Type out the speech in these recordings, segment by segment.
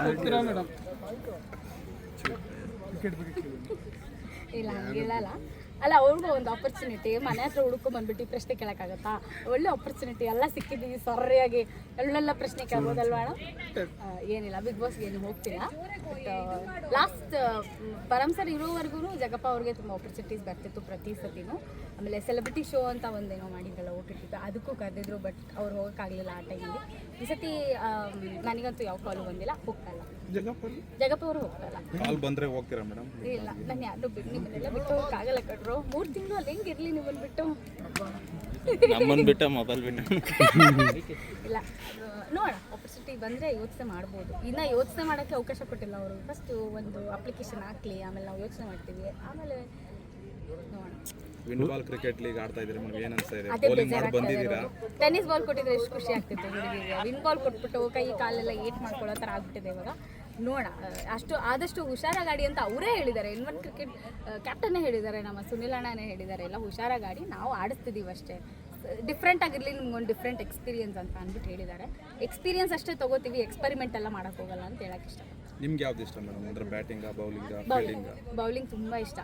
ಹೋಗ್ತೀರಾ ಮೇಡಮ್ ಇಲ್ಲ ಹಂಗಿಲ್ಲಲ್ಲ ಅಲ್ಲ ಅವ್ರಿಗೂ ಒಂದು ಆಪರ್ಚುನಿಟಿ ಮನೆ ಹತ್ರ ಹುಡ್ಕೊಂಡ್ ಬಂದ್ಬಿಟ್ಟು ಪ್ರಶ್ನೆ ಕೇಳೋಕ್ಕಾಗತ್ತಾ? ಒಳ್ಳೆ ಆಪರ್ಚುನಿಟಿ ಎಲ್ಲ ಸಿಕ್ಕಿದ್ದೀವಿ ಸರಿಯಾಗಿ. ಎಲ್ಲೆಲ್ಲ ಪ್ರಶ್ನೆ ಕೇಳ್ಬೋದಲ್ವಾ? ಏನಿಲ್ಲ ಬಿಗ್ ಬಾಸ್ಗೆ ಏನು ಹೋಗ್ತಿಲ್ಲ ಬಟ್ ಲಾಸ್ಟ್ ಪರಮ್ ಸರ್ ಇರೋವರೆಗೂ ಜಗಪ್ಪ ಅವ್ರಿಗೆ ತುಂಬ ಆಪರ್ಚುನಿಟೀಸ್ ಬರ್ತಿತ್ತು ಪ್ರತಿ ಸತಿನೂ. ಆಮೇಲೆ ಸೆಲೆಬ್ರಿಟಿ ಶೋ ಅಂತ ಒಂದೇನೋ ಮಾಡಿದ್ರಲ್ಲ ಓಟಿಟ್ಟು ಅದಕ್ಕೂ ಕರೆದಿದ್ರು ಬಟ್ ಅವ್ರು ಹೋಗೋಕ್ಕಾಗಲಿಲ್ಲ ಆ ಟೈಮಲ್ಲಿ ಈ ಸತಿ ನನಗಂತೂ ಯಾವ ಕಾಲು ಬಂದಿಲ್ಲ ಹೋಗ್ತಲ್ಲ. ಜಗಪ್ಪ ಅವರು? ಹೋಗ್ತಲ್ಲ. ಕಾಲ್ ಬಂದ್ರೆ ಹೋಗ್ತೀರಾ ಮೇಡಮ್ ಇಲ್ಲ ನಾನು ಯಾರು ಬಿಟ್ಟು ನಿಮ್ಮನ್ನೆಲ್ಲ ಬಿಟ್ಟು ಹೋಗಕ್ಕಾಗಲ್ಲ ಮೂರು ತಿಂಗಳು ಅಲ್ಲಿ ಹೆಂಗಿರ್ಲಿ ನಿಮ್ಮನ್ನು ಬಿಟ್ಟು ನಮ್ಮನ್ ಬಿಟ್ಟ ಮೊಬೈಲ್ ಬಿಟ್ಟ. ಇಲ್ಲ ನೋಡೋಣ ಆಪರ್ಚುನಿಟಿ ಬಂದರೆ ಯೋಚನೆ ಮಾಡ್ಬೋದು. ಇನ್ನ ಯೋಚನೆ ಮಾಡೋಕ್ಕೆ ಅವಕಾಶ ಕೊಟ್ಟಿಲ್ಲ ಅವರು. ಫಸ್ಟು ಒಂದು ಅಪ್ಲಿಕೇಶನ್ ಹಾಕ್ಲಿ ಆಮೇಲೆ ನಾವು ಯೋಚನೆ ಮಾಡ್ತೀವಿ. ಆಮೇಲೆ ನೋಡೋಣ. ವಿನ್ ಬಾಲ್ ಕ್ರಿಕೆಟ್ ಲೀಗ್ ಆಡ್ತಾ ಇದ್ರೆ ಮೇಡಮ್? ಏನ್ ಅನ್ಸ್ತಾ ಇದೆ? ಅದೇ ಬೌಲಿಂಗ್ ಮಾಡಿ ಬಂದಿದ್ದೀರಾ? ಟೆನ್ನಿಸ್ ಬಾಲ್ ಕೊಟ್ಟಿದ್ರೆ ಎಷ್ಟು ಖುಷಿ ಆಗ್ತಿತ್ತು ಹುಡುಗಿಗೆ. ವಿನ್ ಬಾಲ್ ಕೊಟ್ಬಿಟ್ಟು ಕೈ ಕಾಲೆಲ್ಲ ಏಟ್ ಮಾಡ್ಕೊಳ್ಳೋ ಥರ ಆಗ್ಬಿಟ್ಟಿದೆ ಇವಾಗ. ನೋಡ, ಅಷ್ಟು, ಆದಷ್ಟು ಹುಷಾರಾಗಾಡಿ ಅಂತ ಅವರೇ ಹೇಳಿದ್ದಾರೆ. ಇನ್ವನ್ ಕ್ರಿಕೆಟ್ ಕ್ಯಾಪ್ಟನ್ನೇ ಹೇಳಿದ್ದಾರೆ, ನಮ್ಮ ಸುನಿಲ್ ಅಣ್ಣನೇ ಹೇಳಿದ್ದಾರೆ. ಎಲ್ಲ ಹುಷಾರಾಗಾಡಿ ನಾವು ಆಡಿಸ್ತಿದ್ದೀವಿ ಅಷ್ಟೇ. ಡಿಫ್ರೆಂಟ್ ಆಗಿರಲಿ ನಿಮ್ಗೊಂದು ಡಿಫ್ರೆಂಟ್ ಎಕ್ಸ್ಪೀರಿಯನ್ಸ್ ಅಂತ ಅಂದ್ಬಿಟ್ಟು ಹೇಳಿದ್ದಾರೆ. ಎಕ್ಸ್ಪೀರಿಯನ್ಸ್ ಅಷ್ಟೇ ತಗೋತೀವಿ ಎಕ್ಸ್ಪೆರಿಮೆಂಟ್ ಎಲ್ಲ ಮಾಡೋಕ್ಕೋಗಲ್ಲ ಅಂತ ಹೇಳಕ್ಕೆ ಇಷ್ಟ ನಿಮ್ಗೆ ಯಾವ್ದು ಇಷ್ಟ ಮೇಡಮ್? ಅಂದ್ರೆ batting bowling bowling fielding bowling ತುಂಬಾ ಇಷ್ಟ.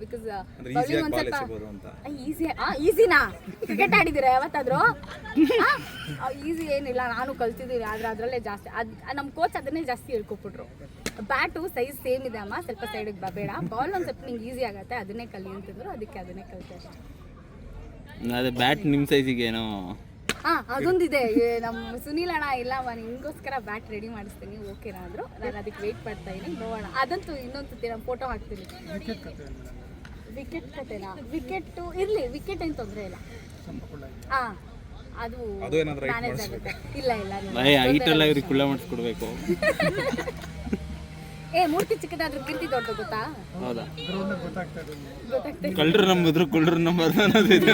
ಬಿಕಾಸ್ ಅಂದ್ರೆ ಬೌಲಿಂಗ್ ಒಂದ್ ಬಾಲ್ ಸ್ವಲ್ಪ ಎಸಿಬೋದು ಆ ಈಸಿ ಈಸಿನಾ ಕ್ರಿಕೆಟ್ ಆಡಿದ್ದೀರಾ ಯಾವತ್ತಾದ್ರು? ಈಸಿ ಏನಿಲ್ಲ ನಾನು ಕಲ್ತಿದ್ದೀನಿ ಆದ್ರೆ ಅದರಲ್ಲೇ ಜಾಸ್ತಿ ಅದು ನಮ್ಮ ಕೋಚ್ ಅದನ್ನೇ ಜಾಸ್ತಿ ಹೇಳ್ಕೊಟ್ಬಿಟ್ರು. ಬ್ಯಾಟು ಸೈಜ್ ಸೇಮ್ ಇದೆ ಅಮ್ಮ ಸ್ವಲ್ಪ ಸೈಡಿಗೆ ಬಬೇಡ ಬಾಲ್ ಒಂದು ಸ್ವಲ್ಪ ನಿಂಗೆ ಈಸಿ ಆಗುತ್ತೆ ಅದನ್ನೇ ಕಲಿ ಅಂತಿದ್ರು ಅದಕ್ಕೆ ಅದನ್ನೇ ಕಲಿತೆ ಅಷ್ಟೇ. ಅದೇ ಬ್ಯಾಟ್ ನಿಮ್ಮ ಸೈಜಿಗೆ ಏನೋ ಹಾ ಅದೊಂದಿದೆ. ಏ, ನಮ್ಮ ಸುನೀಲ್ ಅಣ್ಣ ಇಲ್ಲ ನಿಮ್ಗೋಸ್ಕರ ಬ್ಯಾಟ್ ರೆಡಿ ಮಾಡಿಸ್ತೀನಿ. ಓಕೆನಾ ಅಂದ್ರು. ನಾನು ಅದಕ್ಕೆ ವೇಟ್ ಮಾಡ್ತಾ ಇದ್ದೀನಿ. ನೋಡೋಣ. ಅದಂತೂ ಇನ್ನೊಂದು ಸತಿ ನಾನು ಫೋಟೋ ಹಾಕ್ತೀನಿ. ವಿಕೆಟ್ ಕತೆನಾ? ವಿಕೆಟ್ ಇರ್ಲಿ ವಿಕೆಟ್ ಏನು ತೊಂದರೆ ಇಲ್ಲ. ಹಾ ಅದು ಅದು ಏನಾದ್ರು ಮ್ಯಾನೇಜ್ ಆಗುತ್ತೆ. ಇಲ್ಲ ಇಲ್ಲ ಇಲ್ಲ. ಹೈಟೆಲ್ಲ ಇವ್ರಿಗೆ ಕುಳ್ಳ ಮಾಡಿಸ್ಕೊಡ್ಬೇಕು ಏ ಮೂರ್ತಿ ಚಿಕ್ಕದಾದ್ರೂ ಕೀರ್ತಿ ದೊಡ್ಡ ಗೊತ್ತಾ? ಹೌದಾ? ಗೊತ್ತಾಗ್ತದೆ. ಕಳ್ಳರು ನಂಬಿದ್ರು ಕುಳ್ಳರು ನಂಬೋದು ಅನ್ನೋದಿದೆ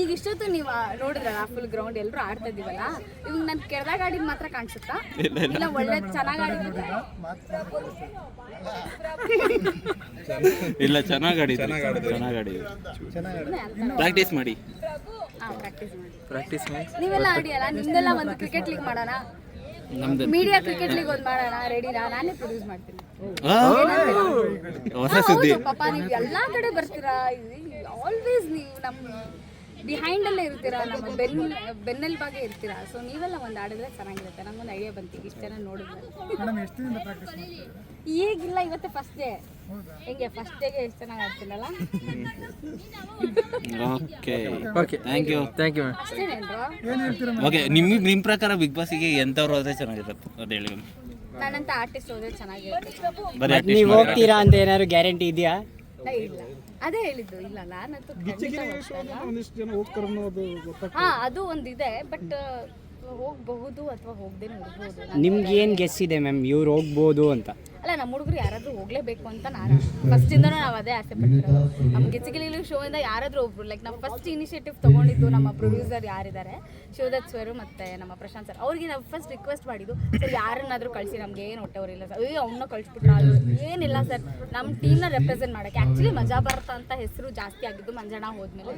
ಈಗ ಇಷ್ಟೊತ್ತು ನೀವು ನೋಡಿದ್ರಲ್ಲ ಫುಲ್ ಗ್ರೌಂಡ್ ಎಲ್ಲರೂ ಆಡ್ತಾ ಇದೀವಲ್ಲ ಇವಾಗ ನಾನು ಕೆಳದಾಗ ಆಡಿದ್ ಮಾತ್ರ ಕಾಣಿಸುತ್ತಾ? ಇಲ್ಲ ಒಳ್ಳೆ ಚೆನ್ನಾಗಿ ಆಡಿದ್ರೆ ಇಲ್ಲ ಚೆನ್ನಾಗಿ ಆಡಿದ್ರು ಚೆನ್ನಾಗಿ ಆಡಿದ್ರು ಪ್ರಾಕ್ಟೀಸ್ ಮಾಡಿ. ಪ್ರಾಕ್ಟೀಸ್ ಮಾಡಿ. ಪ್ರಾಕ್ಟೀಸ್ ಮಾಡಿ. ನೀವೆಲ್ಲ ಆಡಿಯಲ್ಲ ನಿಮ್ದೆಲ್ಲ ಒಂದು ಕ್ರಿಕೆಟ್ ಲೀಗ್ ಮಾಡೋಣ? ಮೀಡಿಯಾ ಕ್ರಿಕೆಟ್ ಲೀಗ್ ಒಂದು ಮಾಡೋಣ ರೆಡಿನಾ ನಾನೇ ಪ್ರೊಡ್ಯೂಸ್ ಮಾಡ್ತೀನಿ. ಹೊಸ ಸುದ್ದಿ. ಪಾಪ ನೀವು ಎಲ್ಲಾ ಕಡೆ ಬರ್ತೀರಾ? ಆಲ್ವೇಸ್ ನೀವು ನಮ್ಮ ಬಿಹೈಂಡ್ ಅಲ್ಲೇ ಇರ್ತೀರಾ? ನಮ್ಮ ಬೆನ್ ಬೆನ್ನೆಲ್ಬಾಗೆ ಇರ್ತೀರಾ? ಸೊ ನೀವೆಲ್ಲ ಒಂದು ಆಡಿದ್ರೆ ಚೆನ್ನಾಗಿರುತ್ತೆ. ನಮ್ಗೊಂದು ಐಡಿಯಾ ಬಂತು. ಇಷ್ಟು ಜನ ನೋಡಿದ್ರೆ. ಈಗಿಲ್ಲ ಇವತ್ತೇ ಫಸ್ಟ್ ಡೇ ಹೆಂಗೆ ಫಸ್ಟ್ ಡೇಗೆ ಎಷ್ಟು ಚೆನ್ನಾಗಿ ಆಡ್ತೀನಲ್ಲ okay okay thank you thank you okay ನಿಮಗೆ ನಿಮ್ಮ ಪ್ರಕಾರ ಬಿಗ್ ಬಾಸಿಗೆ ಎಂಥವ್ರು ಹೋದ್ರೆ ಚೆನ್ನಾಗಿರುತ್ತೆ? ಅದು ಹೇಳಿ. ನಾನಂತ ಆರ್ಟಿಸ್ಟ್ ಹೋದ್ರೆ ಚೆನ್ನಾಗಿರುತ್ತೆ. ನೀವು? ಹೋಗ್ತೀರಾ ಅಂತ ಏನಾದ್ರು ಗ್ಯಾರಂಟಿ ಇದೆಯಾ? ಇಲ್ಲ. ಅದೇ ಹೇಳಿದ್ದು. ಇಲ್ಲ ನಾನಂತೂ ಖಂಡಿತ ಹೋಗ್ತಾ ಇಲ್ಲ. ಒಂದಿಷ್ಟು ಜನ ಹೋಗ್ತಾರೆ ಅನ್ನೋದು ಗೊತ್ತಾಗ್ತದೆ. ಹಾ ಅದು ಒಂದಿದೆ. ಬಟ್ ಹೋಗ್ಬಹುದು ಅಥವಾ ಹೋಗದೇನೆ ನೋಡ್ಬೋದು. ನಿಮ್ಗೆ ಏನು ಗೆಸ್ ಇದೆ ಮ್ಯಾಮ್ ಇವ್ರು ಹೋಗ್ಬೋದು ಅಂತ. ಅಲ್ಲ ನಮ್ಮ ಹುಡುಗರು ಯಾರಾದರೂ ಹೋಗಲೇಬೇಕು ಅಂತ ನಾನು ಫಸ್ಟ್ ಇಂದನೂ ನಾವು ಅದೇ ಆಸೆ ಪಟ್ಟಿರೋದು. ನಮ್ಮ ಗಿಚ್ಚಗಿಲಿ ಶೋಯಿಂದ ಯಾರಾದರೂ ಯಾರಾದ್ರೂ ಒಬ್ರು ಲೈಕ್ ನಾವು ಫಸ್ಟ್ ಇನಿಷಿಯೇಟಿವ್ ತಗೊಂಡಿದ್ದು ನಮ್ಮ ಪ್ರೊಡ್ಯೂಸರ್ ಯಾರಿದ್ದಾರೆ? ಶಿವದತ್ ಸರ್ ಮತ್ತು ನಮ್ಮ ಪ್ರಶಾಂತ್ ಸರ್. ಅವ್ರಿಗೆ ನಾವು ಫಸ್ಟ್ ರಿಕ್ವೆಸ್ಟ್ ಮಾಡಿದ್ದು ಸರ್ ಯಾರನ್ನಾದರೂ ಕಳಿಸಿ ನಮ್ಗೆ ಏನು ಹೊಟ್ಟೆವರಿಲ್ಲ ಸರ್. ಅಯ್ಯೋ ಅವನ್ನ ಕಳಿಸ್ಬಿಟ್ರ? ಅದು ಏನಿಲ್ಲ ಸರ್. ನಮ್ಮ ಟೀಮ್ನ ರೆಪ್ರೆಸೆಂಟ್ ಮಾಡೋಕ್ಕೆ ಆ್ಯಕ್ಚುಲಿ ಮಜಾ ಭಾರತ ಅಂತ ಹೆಸರು ಜಾಸ್ತಿ ಆಗಿದ್ದು ಮಂಜಣ್ಣ ಹೋದ್ಮೇಲೆ.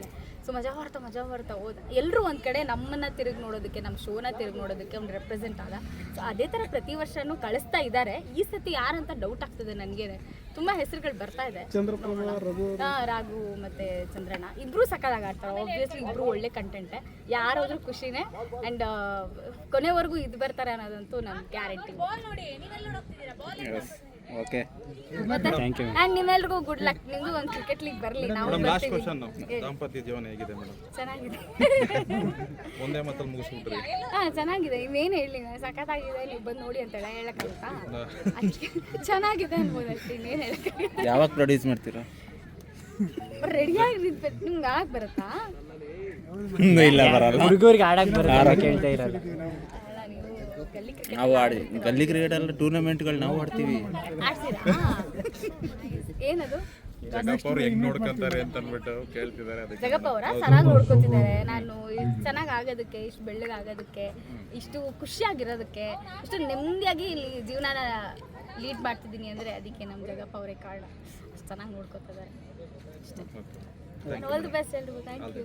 ಸೊ ಮಜಾ ಬರ್ತಾ ಮಜಾ ಬರ್ತಾ ಹೋದ ಎಲ್ಲರೂ ಒಂದು ಕಡೆ ನಮ್ಮನ್ನ ತಿರುಗಿ ನೋಡೋದಕ್ಕೆ ನಮ್ಮ ಶೋನ ತಿರುಗಿ ನೋಡೋದಕ್ಕೆ ಒಂದು ರೆಪ್ರೆಸೆಂಟ್ ಆದ. ಸೊ ಅದೇ ಥರ ಪ್ರತಿ ವರ್ಷನೂ ಕಳಿಸ್ತಾ ಇದ್ದಾರೆ ಈ ಸತಿ ಯಾರಂತ ಡೌಟ್ ಆಗ್ತದೆ ನನಗೆ. ತುಂಬ ಹೆಸರುಗಳು ಬರ್ತಾ ಇದೆ. ಚಂದ್ರಪ್ರಭಾ ರಘು ಹಾ, ರಾಘು ಮತ್ತೆ ಚಂದ್ರಣ್ಣ. ಇಬ್ರು ಸಕ್ಕದಾಗ ಆಡ್ತಾರೆ. ಆಬ್ವಿಯಸ್ಲಿ ಇಬ್ರು ಒಳ್ಳೆ ಕಂಟೆಂಟೆ ಯಾರಾದ್ರೂ ಖುಷಿನೇ. ಅಂಡ್ ಕೊನೆವರೆಗೂ ಇದು ಬರ್ತಾರೆ ಅನ್ನೋದಂತೂ ನಮ್ಮ guarantee okay. Thank you and ನಿಮ್ಮೆಲ್ರಿಗೂ ಗುಡ್ ಲಕ್ ನಿಮ್ದು ಒಂದು ಕ್ರಿಕೆಟ್ ಲೀಗ್ ಬರಲಿ. ನಾವು ಮೇಡಮ್ ಲಾಸ್ಟ್ ಕ್ವಶನ್ ದಾಂಪತ್ಯ ಜೀವನ ಹೇಗಿದೆ ಮೇಡಮ್ ಚೆನ್ನಾಗಿದೆ. ಒಂದೇ ಮಾತಲ್ಲಿ ಮುಗಿಸ್ಬಿಟ್ರಿ. ಹಾ ಚೆನ್ನಾಗಿದೆ. ಇನ್ನೇನು ಹೇಳಿ? ಸಖತ್ತಾಗಿದೆ. ನೀವು ಬಂದು ನೋಡಿ ಅಂತ ಹೇಳಕ್ಕಾಗುತ್ತಾ? ಚೆನ್ನಾಗಿದೆ ಅನ್ಬೋದು ಅಷ್ಟೇ ಇನ್ನೇನು ಹೇಳಕ್ಕಾಗುತ್ತೆ ಯಾವಾಗ ಪ್ರೊಡ್ಯೂಸ್ ಮಾಡ್ತೀರಾ? ರೆಡಿಯಾಗಿ ನಿಮ್ಗೆ ಆಗ ಬರುತ್ತಾ? ಇಲ್ಲ ಬರಲ್ಲ. ಹುಡುಗರಿಗೆ ಆಡಕ್ ಬರುತ್ತೆ ಕೇಳ್ತಾ ಇರಲ್ಲ ನೀವು ಗಲ್ಲಿ ಕ್ರಿಕೆಟ್ ನಾವು ಆಡಿ ಗಲ್ಲಿ ಕ್ರಿಕೆಟ್ ಎಲ್ಲ ಟೂರ್ನಮೆಂಟ್ಗಳು ನಾವು ಆಡ್ತೀವಿ. ಆಡ್ತೀರಾ? ಏನದು? ಜಗಪ್ಪ ಅವ್ರು ಹೆಂಗ್ ನೋಡ್ಕೊಂತಾರೆ ಅಂತ ಅನ್ಬಿಟ್ಟು ಕೇಳ್ತಿದ್ದಾರೆ ಅದಕ್ಕೆ. ಜಗಪ್ಪ ಅವರ? ಚೆನ್ನಾಗಿ ನೋಡ್ಕೊತಿದ್ದಾರೆ. ನಾನು ಇಷ್ಟು ಚೆನ್ನಾಗಿ ಆಗೋದಕ್ಕೆ ಇಷ್ಟು ಬೆಳ್ಳಗೆ ಆಗೋದಕ್ಕೆ ಇಷ್ಟು ಖುಷಿಯಾಗಿರೋದಕ್ಕೆ ಇಷ್ಟು ನೆಮ್ಮದಿಯಾಗಿ ಇಲ್ಲಿ ಜೀವನನ ಲೀಡ್ ಮಾಡ್ತಿದ್ದೀನಿ ಅಂದರೆ ಅದಕ್ಕೆ ನಮ್ಮ ಜಗಪ್ಪ ಅವರೇ ಕಾರಣ. ಅಷ್ಟು ಚೆನ್ನಾಗಿ ನೋಡ್ಕೊತಿದ್ದಾರೆ. ಅಷ್ಟೇ ಆಲ್ ದಿ ಬೆಸ್ಟ್ ಎಲ್ರಿಗೂ. Thank you.